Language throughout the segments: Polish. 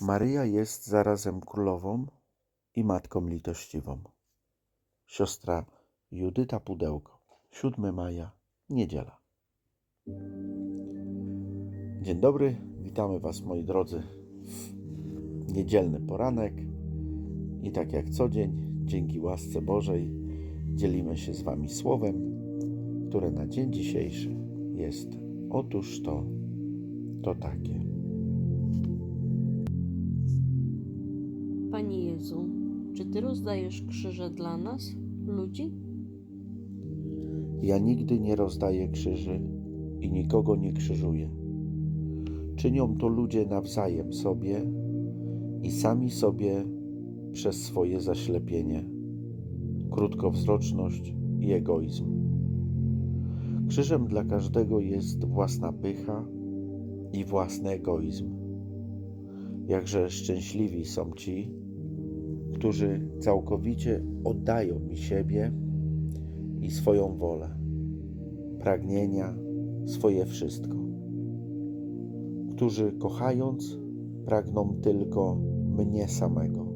Maryja jest zarazem królową i matką litościwą. Siostra Judyta Pudełko, 7 maja, niedziela. Dzień dobry, witamy Was moi drodzy w niedzielny poranek i tak jak co dzień, dzięki łasce Bożej, dzielimy się z Wami słowem, które na dzień dzisiejszy jest otóż to, to takie. Jezu, czy Ty rozdajesz krzyże dla nas, ludzi? Ja nigdy nie rozdaję krzyży i nikogo nie krzyżuję. Czynią to ludzie nawzajem sobie i sami sobie przez swoje zaślepienie, krótkowzroczność i egoizm. Krzyżem dla każdego jest własna pycha i własny egoizm. Jakże szczęśliwi są ci, którzy całkowicie oddają mi siebie i swoją wolę, pragnienia, swoje wszystko, którzy kochając pragną tylko mnie samego,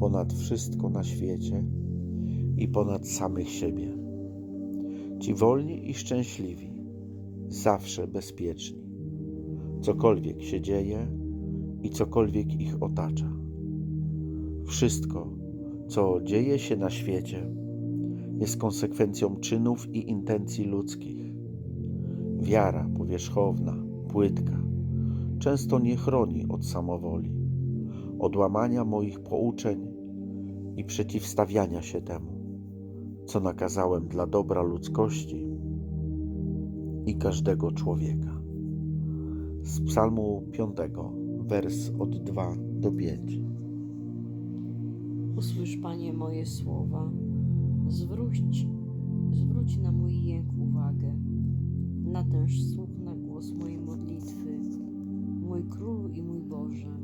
ponad wszystko na świecie i ponad samych siebie. Ci wolni i szczęśliwi, zawsze bezpieczni, cokolwiek się dzieje i cokolwiek ich otacza. Wszystko, co dzieje się na świecie, jest konsekwencją czynów i intencji ludzkich. Wiara powierzchowna, płytka, często nie chroni od samowoli, od łamania moich pouczeń i przeciwstawiania się temu, co nakazałem dla dobra ludzkości i każdego człowieka. Z Psalmu 5, wers od 2 do 5. Usłysz, Panie, moje słowa. Zwróć, zwróć na mój jęk uwagę. Natęż słuch na głos mojej modlitwy, mój Królu i mój Boże.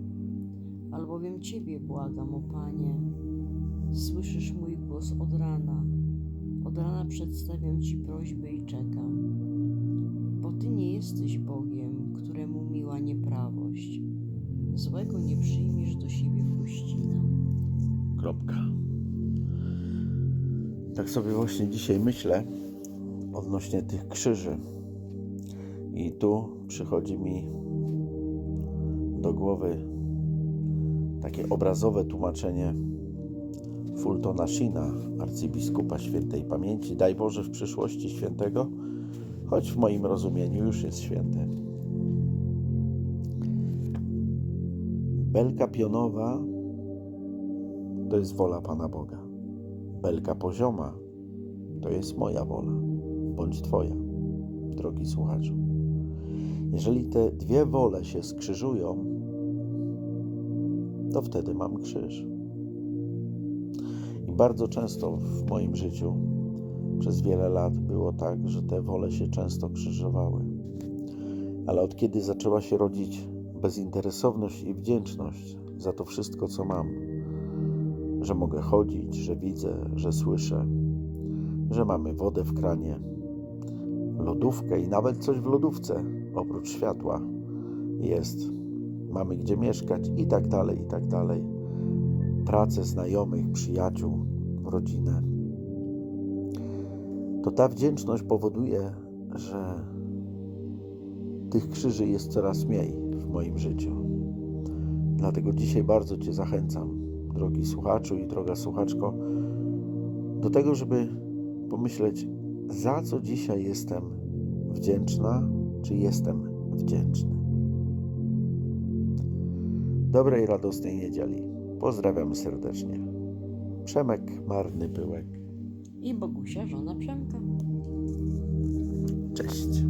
Albowiem Ciebie błagam, o Panie. Słyszysz mój głos od rana. Od rana przedstawiam Ci prośby i czekam. Bo Ty nie jesteś Bogiem, któremu miła nieprawość. Złego nie przyjmiesz do siebie w Tak sobie właśnie dzisiaj myślę odnośnie tych krzyży. I tu przychodzi mi do głowy takie obrazowe tłumaczenie Fultona Shina, arcybiskupa świętej pamięci. Daj Boże w przyszłości świętego, choć w moim rozumieniu już jest święty. Belka pionowa to jest wola Pana Boga. Belka pozioma to jest moja wola, bądź Twoja, drogi słuchaczu. Jeżeli te dwie wole się skrzyżują, to wtedy mam krzyż. I bardzo często w moim życiu przez wiele lat było tak, że te wole się często krzyżowały. Ale od kiedy zaczęła się rodzić bezinteresowność i wdzięczność za to wszystko, co mam, że mogę chodzić, że widzę, że słyszę, że mamy wodę w kranie, lodówkę i nawet coś w lodówce oprócz światła jest. Mamy gdzie mieszkać i tak dalej, i tak dalej. Pracę znajomych, przyjaciół, rodzinę. To ta wdzięczność powoduje, że tych krzyży jest coraz mniej w moim życiu. Dlatego dzisiaj bardzo Cię zachęcam, drogi słuchaczu i droga słuchaczko, do tego, żeby pomyśleć, za co dzisiaj jestem wdzięczna, czy jestem wdzięczny. Dobrej, radosnej niedzieli. Pozdrawiam serdecznie. Przemek Marny Pyłek. I Bogusia, żona Przemka. Cześć.